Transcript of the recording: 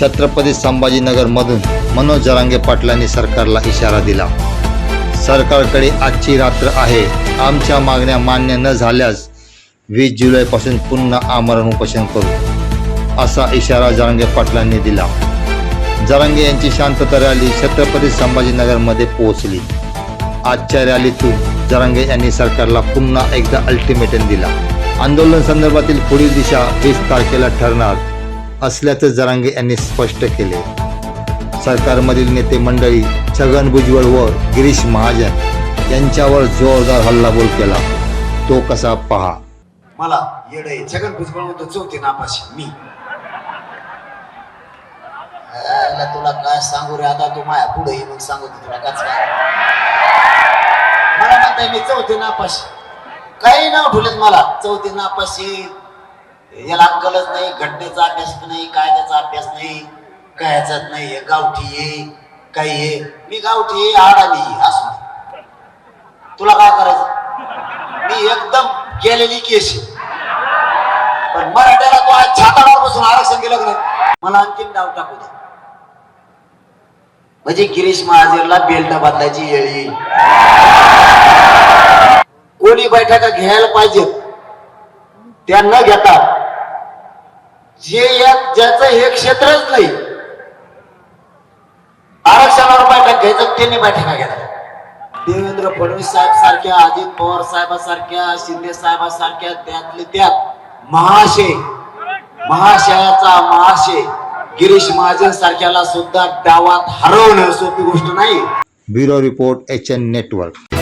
छत्रपती संभाजीनगरमधून मनोज जरांगे पाटलांनी सरकारला इशारा दिला. सरकारकडे आजची रात्र आहे. आमच्या मागण्या मान्य न झाल्यास वीस जुलैपासून पुन्हा आमरण उपोषण करू असा इशारा जरांगे पाटलांनी दिला. जरांगे यांची शांतता रॅली छत्रपती संभाजीनगरमध्ये पोहोचली. आजच्या रॅलीतून जरांगे यांनी सरकारला पुन्हा एकदा अल्टिमेटम दिला. आंदोलन संदर्भातील पुढील दिशा वीस तारखेला ठरणार. असल्याचं जरांगे यांनी स्पष्ट केले. सरकारमधील नेते मंडळी छगन भुजबळ व गिरीश महाजन यांच्यावर जोरदार हल्लाबोल केला. तो कसा पहा. मला येडे छगन भुजबळ म्हणतो चौथे नापाशी मी. तुला काय सांगू रे आता? तू माया पुढे ये मग सांगू तुला काच काय. मला म्हणताय मी चौथे नापाशी. काही नाव ठेवलेत मला चौथे नापाशी. याला अक्कलच नाही घटनेचा अभ्यास नाही कायद्याचा अभ्यास नाही काय ह्याच्यात नाही हे गावठी ये काही ये मी गावठी ये आडाणी असू तुला काय करायचं? मी एकदम गेलेली केस पण मराठ्याला तो आज छाताडावर बसून आरक्षण केलं नाही? मला आणखीन डाव टाकू दे. म्हणजे गिरीश महाजरला बेल्ट बदलायची येळी. कोणी बैठका घ्यायला पाहिजेत. त्या न घेता जे या ज्याचं हे क्षेत्रच नाही आरक्षणावर बैठक घ्यायचं त्यांनी बैठका घेतल्या. देवेंद्र फडणवीस साहेब सारख्या अजित पवार साहेबांसारख्या शिंदे साहेबांसारख्या त्यातले त्यात महाशय महाशयाचा महाशय गिरीश महाजन सारख्याला सुद्धा डावात हरवणं सोपी गोष्ट नाही. Bureau report H N network.